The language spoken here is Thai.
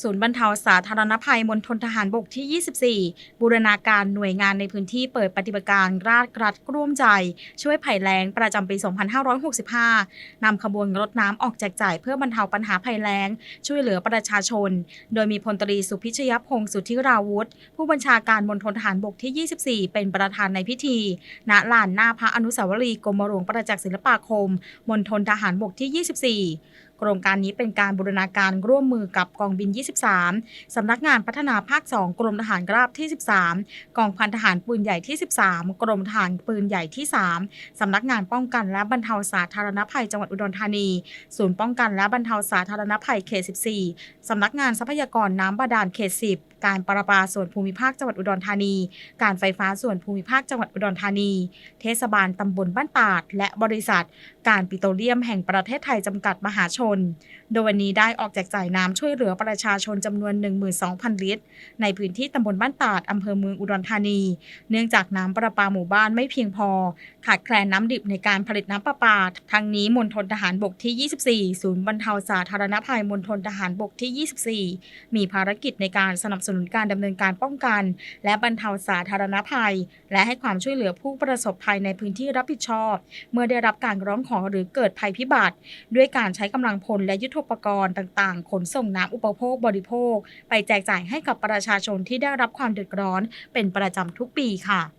ศูนย์บรรเทาสาธารณภัยมณฑลทหารบกที่ 24 บูรณาการหน่วยงานในพื้นที่เปิดปฏิบัติการราชรัฐร่วมใจ ช่วยภัยแล้งประจำปี 2565 นำขบวนรถน้ำออกแจกจ่ายเพื่อบรรเทาปัญหาภัยแล้ง ช่วยเหลือประชาชน โดยมีพลตรีสุพิชยพงศ์สุทธิราวุธ ผู้บัญชาการมณฑลทหารบกที่ 24 เป็นประธานในพิธี ณ ลานหน้าพระอนุสาวรีย์กรมหลวงประจักษ์ศิลปาคม มณฑลทหารบกที่ 24 โครงการนี้เป็นการบูรณาการร่วมมือกับกองบิน 23 สำนักงานพัฒนาภาค 2 กรมทหารราบที่ 13 กองพันทหารปืนใหญ่ที่ 13 กรมทหารปืนใหญ่ที่ 3 สำนักงานป้องกันและบรรเทาสาธารณภัยจังหวัดอุดรธานี ศูนย์ป้องกันและบรรเทาสาธารณภัยเขต 14 สำนักงานทรัพยากรน้ำบาดาลเขต 10การประปาส่วนภูมิภาคจังหวัดอุดรธานี การไฟฟ้าส่วนภูมิภาคจังหวัดอุดรธานี เทศบาลตำบลบ้านตาด และบริษัท การปิโตรเลียมแห่งประเทศไทยจำกัดมหาชน โดยวันนี้ได้ออกแจกจ่ายน้ำช่วยเหลือประชาชนจำนวน 12,000 ลิตร ในพื้นที่ตำบลบ้านตาดอำเภอเมืองอุดรธานี เนื่องจากน้ำประปาหมู่บ้านไม่เพียงพอ ขาดแคลนน้ำดิบในการผลิตน้ำประปา ทั้งนี้มณฑลทหารบกที่ 24 ศูนย์บรรเทาสาธารณภัยมณฑลทหารบกที่ 24 มีภารกิจในการสนับสนุนการดำเนินการป้องกัน และบรรเทาสาธารณภัย และให้ความช่วยเหลือผู้ประสบภัยในพื้นที่รับผิดชอบ เมื่อได้รับการร้องขอหรือเกิดภัยพิบัติ ด้วยการใช้กำลังพลและยุทโธปกรณ์ต่างๆ ขนส่งน้ำอุปโภคบริโภค ไปแจกจ่ายให้กับประชาชนที่ได้รับความเดือดร้อน เป็นประจำทุกปีค่ะ